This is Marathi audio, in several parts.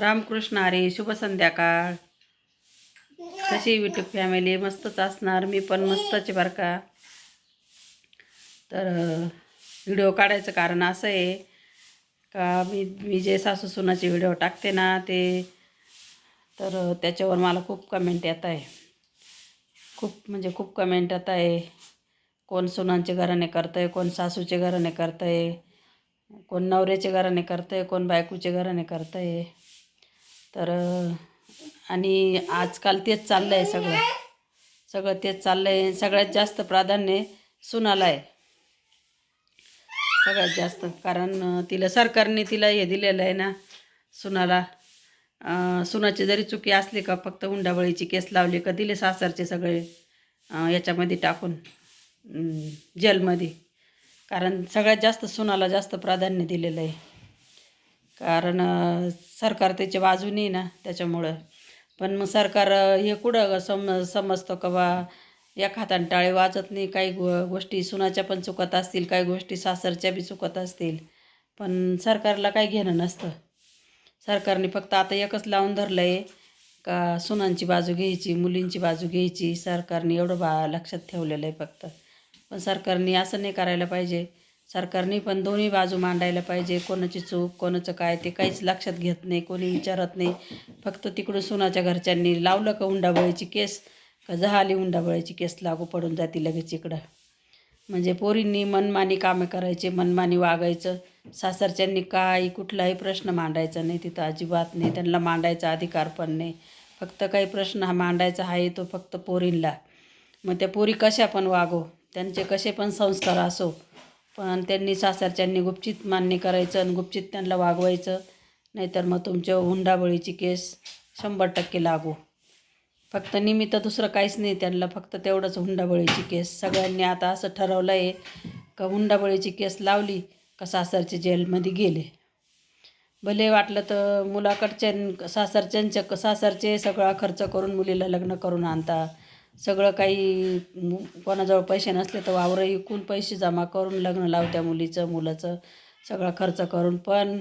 रामकृष्ण आरे शुभ संध्याकाळ. कशी युट्यूब फॅमिली मस्तच असणार. मी पण मस्तच बरं का. तर व्हिडिओ काढायचं कारण असं आहे का मी मी जे सासू सुनाचे व्हिडिओ टाकते ना ते तर त्याच्यावर मला खूप कमेंट येत आहे. खूप म्हणजे खूप कमेंट येत आहे. कोण सुनांचे घराने करतं आहे कोण सासूचे घराने करतं आहे कोण नवऱ्याचे घराने करतं आहे कोण बायकोचे घराने करतं आहे तर आणि आजकाल तेच चाललं आहे सगळं. सगळं तेच चाललं आहे सगळ्यात जास्त प्राधान्य सुनाला आहे. सगळ्यात जास्त. कारण तिला सरकारने तिला हे दिलेलं आहे ना सुनाला. सुनाची जरी चुकी असली का फक्त हुंडाबळीची केस लावली का दिले सासरचे सगळे याच्यामध्ये टाकून जेलमध्ये. कारण सगळ्यात जास्त सुनाला जास्त प्राधान्य दिलेलं आहे. कारण सरकार त्याच्या बाजूने आहे ना त्याच्यामुळं. पण मग सरकार हे कुठं सम समजतं का बा? या हाताने टाळे वाजत नाही काही गो गोष्टी सुनाच्या पण चुकत असतील काही गोष्टी सासरच्या बी चुकत असतील. पण सरकारला काही घेणं नसतं. सरकारने फक्त आता एकच लावून धरलं आहे का सुनांची बाजू घ्यायची मुलींची बाजू घ्यायची. सरकारने एवढं बा लक्षात ठेवलेलं आहे फक्त. पण सरकारने असं नाही करायला पाहिजे. सरकारने पण दोन्ही बाजू मांडायला पाहिजे. कोणाची चूक कोणाचं काय ते काहीच लक्षात घेत नाही कोणी विचारत नाही. फक्त तिकडून सुनाच्या घरच्यांनी लावलं का हुंडाबळीची केस? का झाली हुंडाबळीची केस लागू पडून जाते लगेच इकडं? म्हणजे पोरींनी मनमानी कामे करायचे मनमानी वागायचं. सासरच्यांनी काही कुठलाही प्रश्न मांडायचा नाही तिथं अजिबात नाही. त्यांना मांडायचा अधिकार पण नाही. फक्त काही प्रश्न हा मांडायचा आहे तो फक्त पोरींला. मग त्या पोरी कशा पण वागो त्यांचे कसे पण संस्कार असो पण त्यांनी सासरच्यांनी गुपचित मान्य करायचं आणि गुपचित त्यांना वागवायचं. नाहीतर मग तुमच्या हुंडाबळीची केस शंभर टक्के लागू. फक्त निमित्त दुसरं काहीच नाही त्यांना फक्त तेवढंच हुंडाबळीची केस. सगळ्यांनी आता असं ठरवलं आहे का हुंडाबळीची केस लावली का सासरचे जेलमध्ये गेले. भले वाटलं तर मुलाकडच्या सासरच्यांच्या सासरचे सगळा खर्च करून मुलीला लग्न करून आणता. सगळं काही कोणाजवळ पैसे नसले तर वावरं विकून पैसे जमा करून लग्न लावत्या मुलीचं मुलाचं सगळा खर्च करून. पण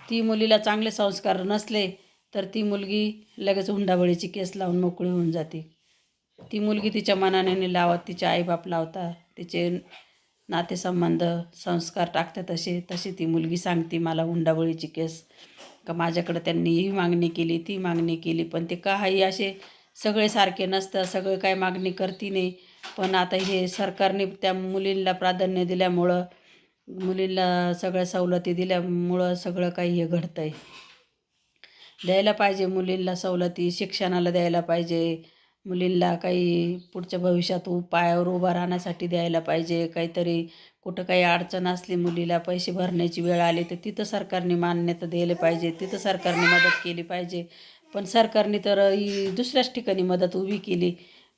ती मुलीला चांगले संस्कार नसले तर ती मुलगी लगेच हुंडाबळीची केस लावून मोकळी होऊन जाते. ती मुलगी तिच्या मनाने लावत तिचे आईबाप लावता तिचे नातेसंबंध संस्कार टाकते तसे तशी ती मुलगी सांगते मला हुंडाबळीची केस का माझ्याकडं त्यांनी ही मागणी केली ती मागणी केली पण ते काही असे सगळे सारखे नसतं सगळे काय मागणी करती नाही. पण आता हे सरकारने त्या मुलींना प्राधान्य दिल्यामुळं मुलींना सगळ्या सवलती दिल्यामुळं सगळं काही हे घडतं आहे द्यायला पाहिजे मुलींना सवलती शिक्षणाला द्यायला पाहिजे. मुलींना काही पुढच्या भविष्यात उपायावर उभा राहण्यासाठी द्यायला पाहिजे. काहीतरी कुठं काही अडचण असली मुलीला पैसे भरण्याची वेळ आली तर तिथं सरकारने मान्यता द्यायला पाहिजे तिथं सरकारने मदत केली पाहिजे. पण सरकारने तर ही दुसऱ्याच ठिकाणी मदत उभी केली.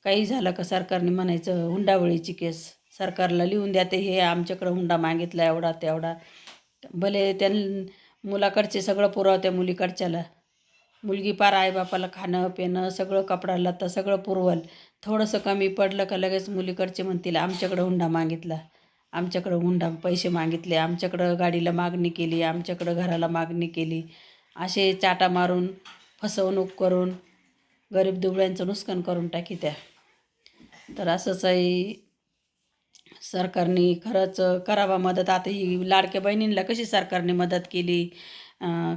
काही झालं का सरकारने म्हणायचं हुंडावळीची केस. सरकारला लिहून द्या ते हे आमच्याकडं हुंडा मागितला एवढा तेवढा. भले त्यां मुलाकडचे सगळं पुरवत्या मुलीकडच्याला. मुलगी पार आईबापाला खाणं पिणं सगळं कपडा लत्ता सगळं पुरवल. थोडंसं कमी पडलं का लगेच मुलीकडचे म्हणतील आमच्याकडं हुंडा मागितला. आमच्याकडं हुंडा पैसे मागितले. आमच्याकडं गाडीला मागणी केली. आमच्याकडं घराला मागणी केली. असे चाटा मारून फसवणूक करून गरीब दुबळ्यांचं नुकसान करून टाकी त्या. तर असंच आहे. सरकारने खरंच करावा मदत. आता ही लाडक्या बहिणींना कशी सरकारने मदत केली?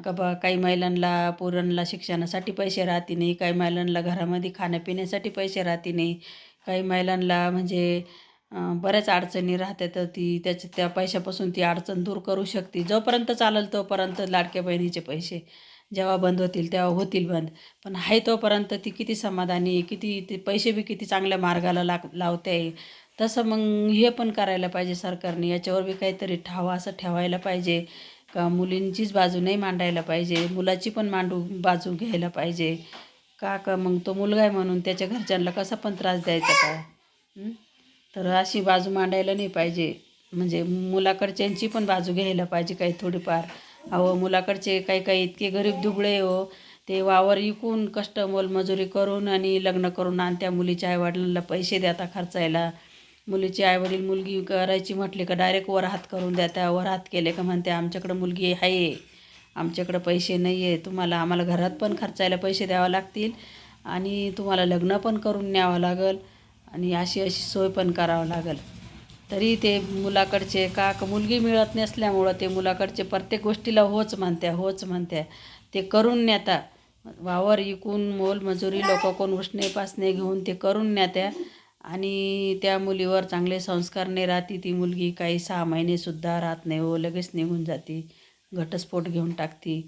का बा काही महिलांना पोरांना शिक्षणासाठी पैसे राहते नाही काही महिलांना घरामध्ये खाण्यापिण्यासाठी पैसे राहते नाही काही महिलांना म्हणजे बऱ्याच अडचणी राहतात तर ती त्याच्या त्या पैशापासून ती अडचण दूर करू शकते. जोपर्यंत चालेल तोपर्यंत लाडक्या बहिणीचे पैसे जेव्हा बंद होतील तेव्हा होतील बंद. पण आहे तोपर्यंत ती किती समाधानी किती ते पैसे बी किती चांगल्या मार्गाला लाग लावते आहे. तसं मग हे पण करायला पाहिजे सरकारने. याच्यावर बी काहीतरी ठावा असं ठेवायला पाहिजे. का मुलींचीच बाजू नाही मांडायला पाहिजे मुलाची पण मांडू बाजू घ्यायला पाहिजे. का का मग तो मुलगा आहे म्हणून त्याच्या घरच्यांना कसा पण त्रास द्यायचा का? तर अशी बाजू मांडायला नाही पाहिजे. म्हणजे मुलाकडच्यांची पण बाजू घ्यायला पाहिजे काही थोडीफार. अहो मुलाकडचे काही काही इतके गरीब दुबळे हो. ते वावर विकून कष्ट मोलमजुरी करून आणि लग्न करून आणि त्या मुलीच्या आईवडिलांना पैसे देता खर्चायला. मुलीचे आईवडील मुलगी करायची म्हटली का डायरेक्ट वर हात करून देता वर हात केले का म्हणते आमच्याकडं मुलगी आहे. आमच्याकडं पैसे नाही आहे तुम्हाला आम्हाला घरात पण खर्चायला पैसे द्यावं लागतील आणि तुम्हाला लग्न पण करून न्यावं लागेल आणि अशी अशी सोय पण करावं लागेल. तरी ते मुलाकडचे का का मुलगी मिळत नसल्यामुळं ते मुलाकडचे प्रत्येक गोष्टीला होच म्हणत्या होच म्हणत्या. ते करून नेता वावर इकून मोलमजुरी लोक कोण उष्णे पासणे घेऊन ते करून नेत्या आणि त्या मुलीवर चांगले संस्कार नाही राहती ती मुलगी काही सहा महिनेसुद्धा राहत नाही हो लगेच निघून जाती घटस्फोट घेऊन टाकती.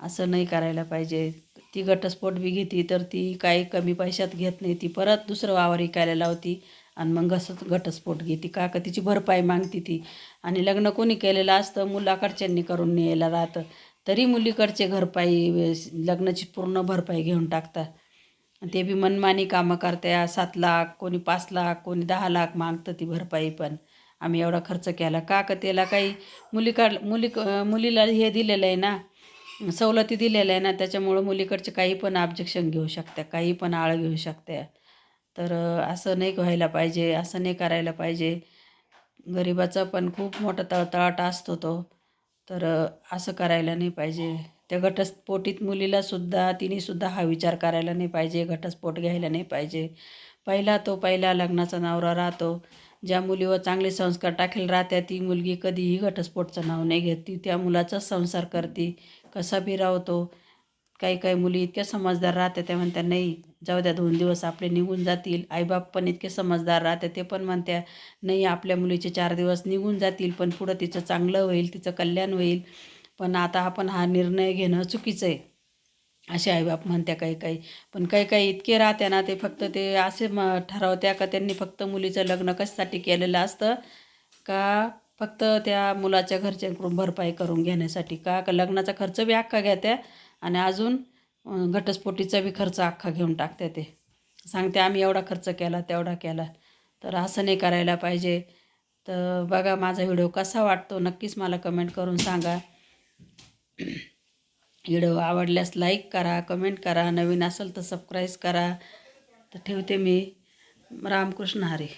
असं नाही करायला पाहिजे. ती घटस्फोट बी घेती तर ती काही कमी पैशात घेत नाही. ती परत दुसरं वावर विकायला लावती. आणि मग असंच घटस्फोट घेते. का का तिची भरपाई मागते ती. आणि लग्न कोणी केलेलं असतं मुलाकडच्यांनी करून न्यायला राहतं तरी मुलीकडचे घरपाई लग्नाची पूर्ण भरपाई घेऊन टाकतात. ते बी मनमानी कामं करत्या सात लाख कोणी पाच लाख कोणी दहा लाख मागतं ती भरपाई पण. आम्ही एवढा खर्च केला. का का त्याला काही मुलीकड मुली मुलीला हे दिलेलं आहे ना सवलती दिलेल्या आहे ना त्याच्यामुळं मुलीकडचे काही पण ऑब्जेक्शन घेऊ शकत्या काही पण आळ घेऊ शकत्या. तर असं नाही व्हायला पाहिजे असं नाही करायला पाहिजे. गरिबाचा पण खूप मोठा तळतळाट असतो तो. तर असं करायला नाही पाहिजे. त्या घटस्फोटीत मुलीलासुद्धा तिनेसुद्धा हा विचार करायला नाही पाहिजे घटस्फोट घ्यायला नाही पाहिजे. पहिला तो पहिला लग्नाचा नवरा राहतो. ज्या मुलीवर चांगले संस्कार टाकेल राहत्या ती मुलगी कधीही घटस्फोटचं नाव नाही घेत. ती त्या मुलाचाच संसार करते. कसा बी राहतो काही काही मुली इतक्या समजदार राहतात त्या म्हणत्या नाही जाऊ द्या दोन दिवस आपले निघून जातील. आईबाप पण इतके समजदार राहते ते पण म्हणत्या नाही आपल्या मुलीचे चार दिवस निघून जातील पण पुढं तिचं चांगलं होईल तिचं कल्याण होईल. पण आता आपण हा निर्णय घेणं चुकीचं आहे असे आईबाप म्हणत्या काही काही. पण काही काही इतके राहत्या ना ते फक्त ते असे म ठरवत्या का त्यांनी फक्त मुलीचं लग्न कशासाठी केलेलं असतं? का फक्त त्या मुलाच्या घरच्यांकडून भरपाई करून घेण्यासाठी? का का लग्नाचा खर्च बी अख्खा घेत्या? आणि अजून घटस्फोटीचा बी खर्च अख्खा घेऊन टाकते ते. सांगते आम्ही एवढा खर्च केला तेवढा केला. तर असं नाही करायला पाहिजे. तर बघा माझा व्हिडिओ कसा वाटतो. नक्कीच मला कमेंट करून सांगा. व्हिडिओ आवडल्यास लाईक करा कमेंट करा. नवीन असेल तर सबस्क्राईब करा. तर ठेवते मी. रामकृष्ण हरी.